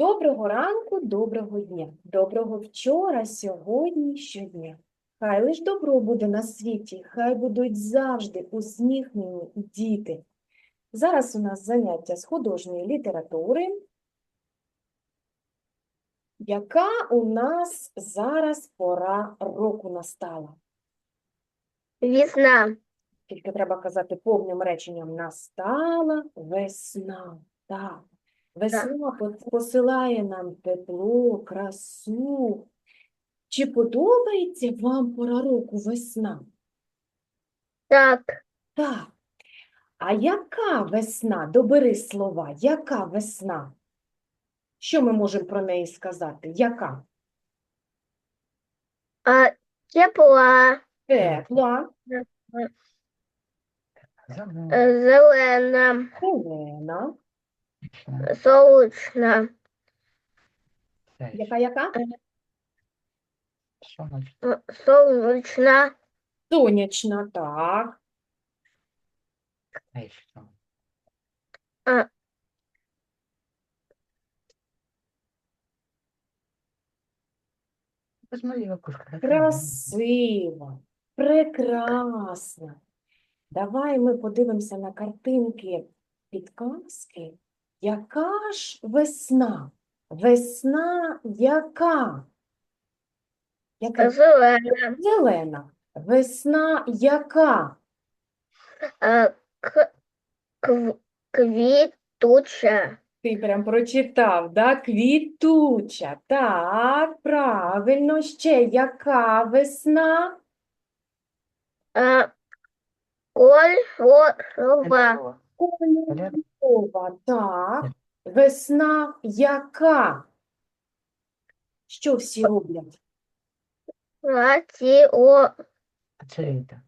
Доброго ранку, доброго дня, доброго вчора, сьогодні, щодня. Хай лиш добро буде на світі, хай будуть завжди усміхнені діти. Зараз у нас заняття з художньої літератури. Яка у нас зараз пора року настала? Весна. Тільки треба казати повним реченням настала весна. Так. Весна посилає нам тепло, красу. Чи подобається вам пора року весна? Так, Так. А яка весна? Добери слова. Яка весна? Що ми можемо про неї сказати? Яка? а, тепла, Тепла, е, зелена, зелена. Сонячна, теж, Яка яка? сонячна, е, сонячна, Сонячна, так. там. А. Окушки. Прекрасна. Давай ми подивимося на картинки підказки. Яка ж весна? Весна яка? Яка? зелена, Зелена. Весна яка? е, к, кв, квітуча, Ти прям прочитав, да? Квітуча. Так, правильно. Ще яка весна? е, кольорова, Кольорова, так. Весна яка? Що всі роблять? працьо, А це Іда.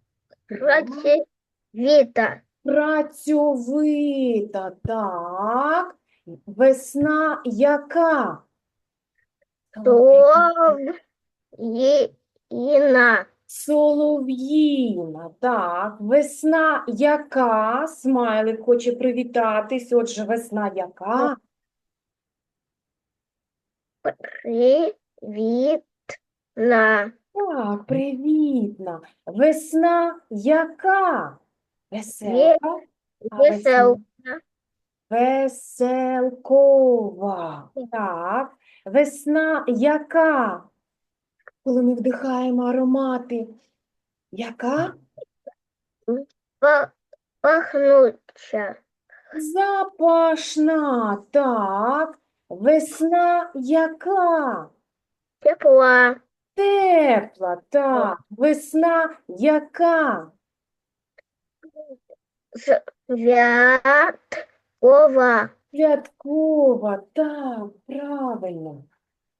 працьовіта, Працьовита, так. Весна яка? солов'їна, Солов'їна, так. Весна яка? Смайлик хоче привітатись. Отже, весна яка? привітна, Так, привітна. Весна яка? Веселка? А весел, Веселкова. Так. Весна яка? Коли ми вдихаємо аромати. Яка? па- пахнуча, Запашна. Так. Весна яка? тепла, Тепла. Так. Весна яка? святкова, Святкова. Так, правильно.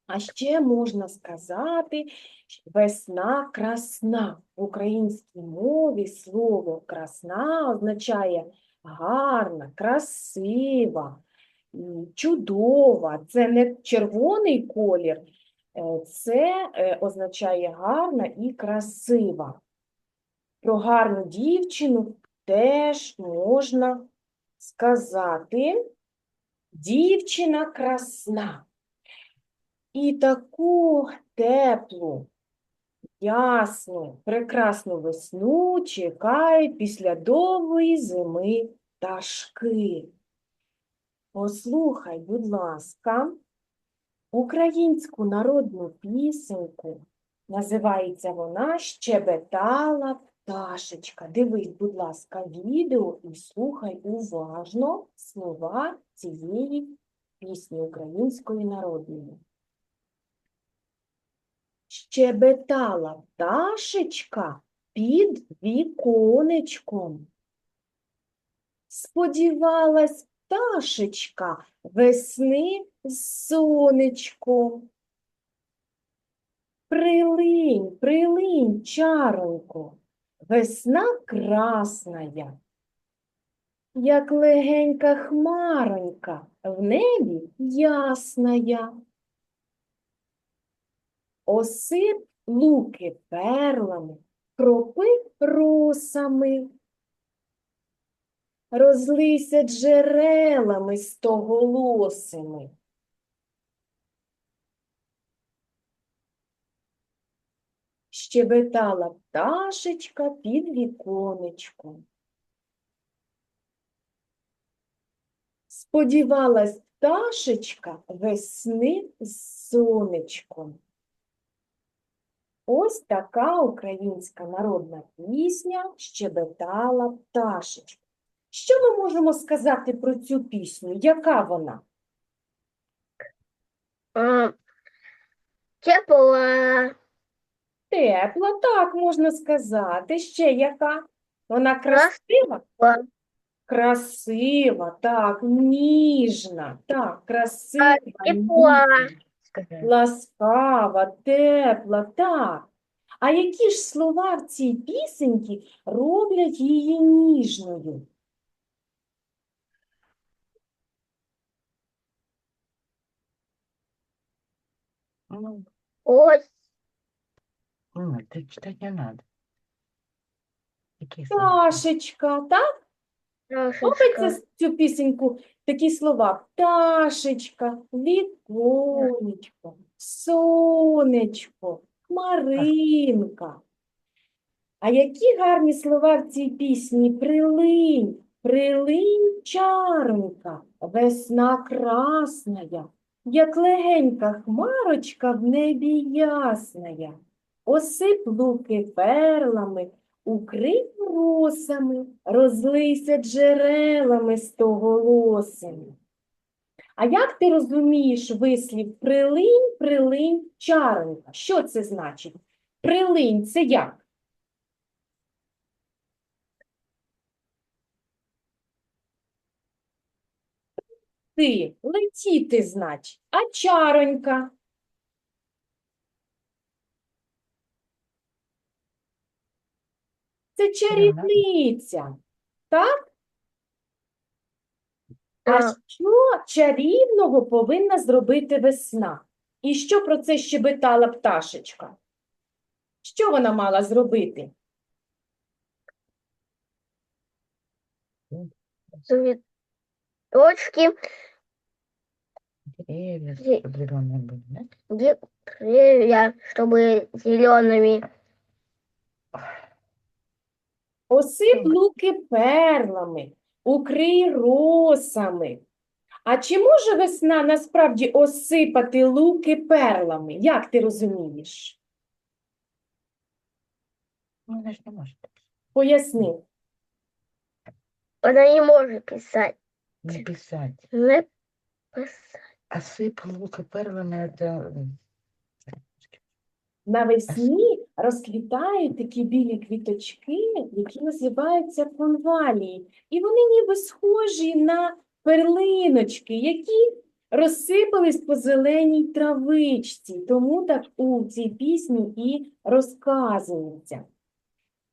А ще можна сказати, весна красна. В українській мові слово красна означає гарна, красива, чудова. Це не червоний колір, е, це е, означає гарна і красива. Про гарну дівчину теж можна сказати дівчина красна. І таку теплу, ясну, прекрасну весну чекають після довгої зими пташки. Послухай, будь ласка, українську народну пісеньку. Називається вона Щебетала пташечка. Дивись, будь ласка, відео і слухай уважно слова цієї пісні української народної. Щебетала пташечка під віконечком. Сподівалась пташечка весни з сонечком. Прилинь, прилинь, чаронько, весна красная, як легенька хмаронька в небі ясная осип луки перлами, кропи росами. Розлися джерелами стоголосими. Щебетала пташечка під віконечком. Сподівалась пташечка весни з сонечком. Ось така українська народна пісня щебетала пташечка. Що ми можемо сказати про цю пісню? Яка вона? Тепла. Тепла, так можна сказати. Ще яка? Вона красива? Красива. Так, ніжна, так, красива, Тепла. ніжна, Сказати. ласкава, тепла, так. А які ж слова в цій пісеньці роблять її ніжною? Ось. ну, это читать не надо. Какие слова? Пташечка, так? Пташечка. цю пісеньку такі слова пташечка, віконечко, сонечко, хмаринка. А які гарні слова в цій пісні? Прилинь, прилинь, чаронька, весна красная, як легенька хмарочка в небі ясная. Осип луки перлами, укрий росами, розлийся джерелами стоголосими. А як ти розумієш вислів прилинь, прилинь, чаронька? Що це значить? Прилинь це як? Ти, летіти, значить, а чаронька? Це чарівниця, так? А Так. що чарівного повинна зробити весна? І що про це щебетала пташечка? Що вона мала зробити? Цветочки, Деревья Де- зеленые были, да? деревья, чтобы зелеными. Осип луки перлами, укрий росами. А чи може весна насправді осипати луки перлами? Як ти розумієш? Ну, она же не может Поясни. Она не может писать. не писать. Не писать. Осыпал лука перлами, м, Навесні розквітають такі білі квіточки, які називаються конвалії. І вони ніби схожі на перлиночки, які розсипались по зеленій травичці. Тому так у цій пісні і розказується.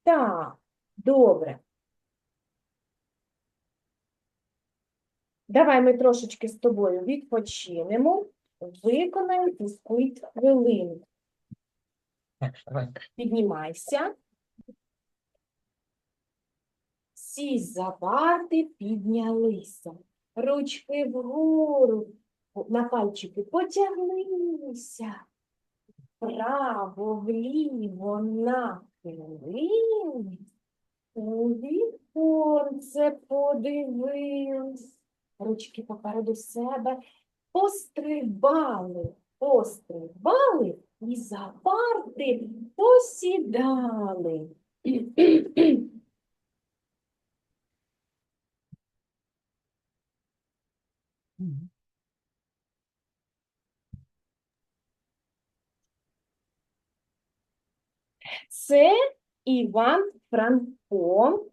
Так, добре. Давай ми трошечки з тобою відпочинемо, виконаємо фізкульт хвилинку. Піднімайся. Всі за парти піднялися. Ручки вгору на пальчики потягнися. Вправо, вліво, нахилились. У віконце подивились. Ручки попереду себе. Пострибали, пострибали і за парти посідали. Це Іван Франко.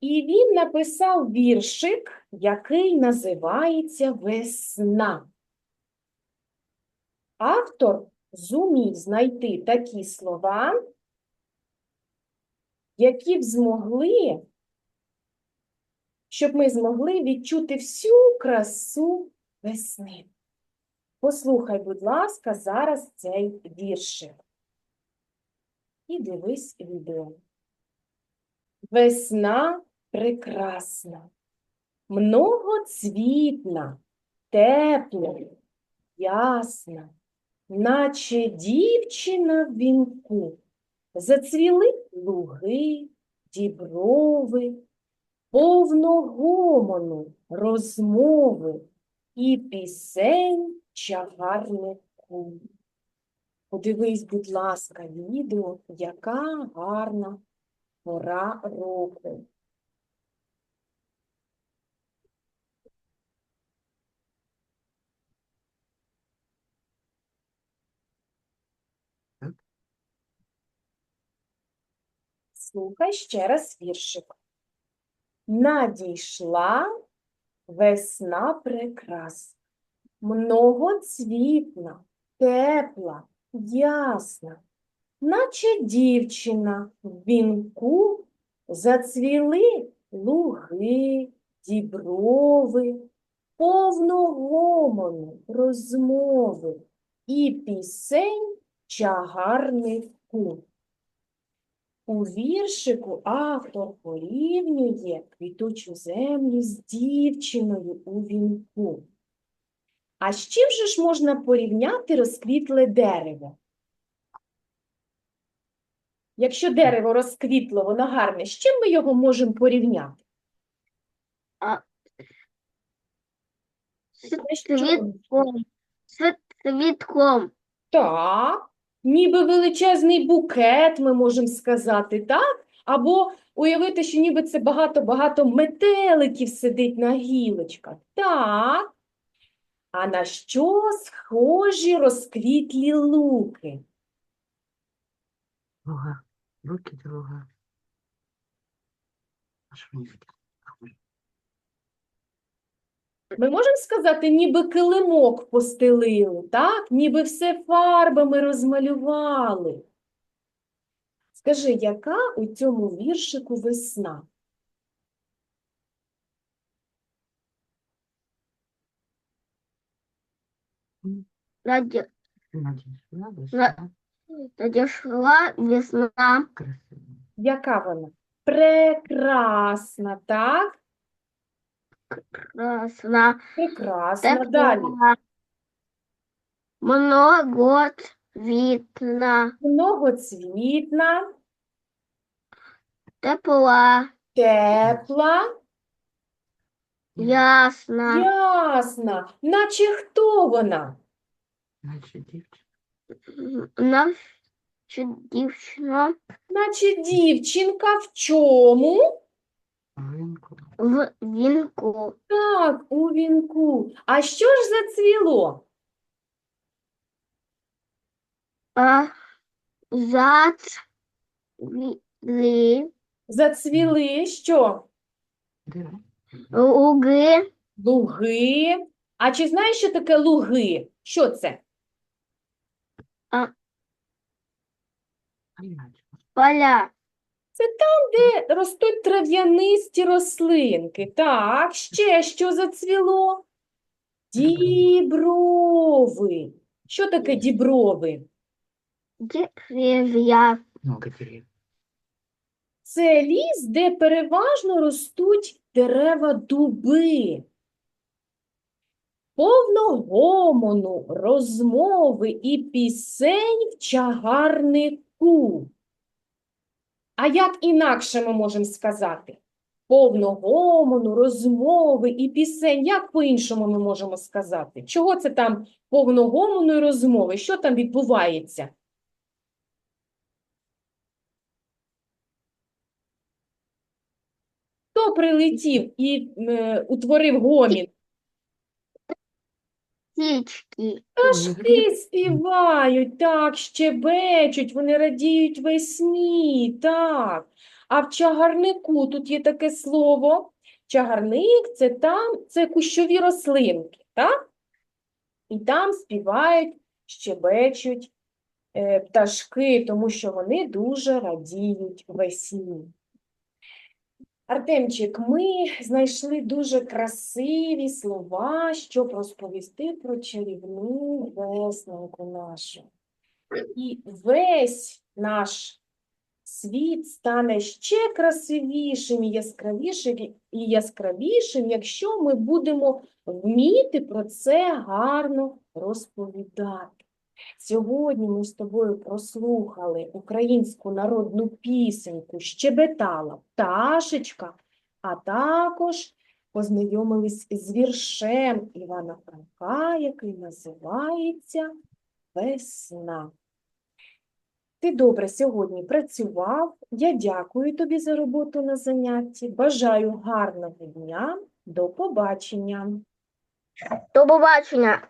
І він написав віршик, який називається Весна. Автор зумів знайти такі слова, які б змогли, щоб ми змогли відчути всю красу весни. Послухай, будь ласка, зараз цей віршик. І дивись відео. Весна прекрасна, многоцвітна, тепла, ясна. Наче дівчина в вінку. Зацвіли луги, діброви, повно гомону, розмови і пісень чагарнику. Подивись, будь ласка, відео, яка гарна пора року. Слухай ще раз віршик. Надійшла весна прекрасна, многоцвітна, тепла, ясна, наче дівчина в вінку зацвіли луги, діброви, повно гомону, розмови і пісень чагарнику. У віршику автор порівнює квітучу землю з дівчиною у вінку. А з чим же ж можна порівняти розквітле дерево? Якщо дерево розквітло, воно гарне, з чим ми його можемо порівняти? А? З цвітком. Так, ніби величезний букет, ми можемо сказати, так? Або уявити, що ніби це багато-багато метеликів сидить на гілочках. Так. А на що схожі розквітлі луки? Луга. Руки до луга. Аж вниз. Ми можемо сказати, ніби килимок постелили, так? Ніби все фарбами розмалювали. Скажи, яка у цьому віршику весна? Наді- Надійшла весна. Надійшла весна. Красиво. Яка вона? Прекрасна, так? Красна. Прекрасна. Далі. Тепла. Многоцвітна. Многоцвітна, Тепла. тепла, Ясна. ясна. Наче хто вона? Наче дівчина. Наша дівчина Наче дівчинка в чому? В вінку. Так, у вінку. А що ж зацвіло? А зацвіли Зацвіли що? Луги Луги. А чи знаєш, що таке луги? Що це? А іначе. поля. Де ростуть трав'янисті рослинки. Так, ще що зацвіло? Діброви. Що таке діброви? Дерев'я. Много дерев. Це ліс, де переважно ростуть дерева дуби. Повно гомону, розмови і пісень в чагарнику. А як інакше ми можемо сказати? Повно гомону, розмови і пісень. Як по-іншому ми можемо сказати? Чого це там повно гомону і розмови? Що там відбувається? Хто прилетів і е, утворив гомін? Птички. Пташки співають, так, щебечуть, вони радіють весні, так. А в чагарнику тут є таке слово. Чагарник це там, це кущові рослинки, так? І там співають, щебечуть е, пташки, тому що вони дуже радіють весні. Артемчик, ми знайшли дуже красиві слова, щоб розповісти про чарівну веснянку нашу. І весь наш світ стане ще красивішим і яскравішим, і яскравішим, якщо ми будемо вміти про це гарно розповідати. Сьогодні ми з тобою прослухали українську народну пісеньку «Щебетала пташечка», а також познайомились з віршем Івана Франка, який називається «Весна». Ти добре сьогодні працював. Я дякую тобі за роботу на занятті. Бажаю гарного дня. До побачення. До побачення.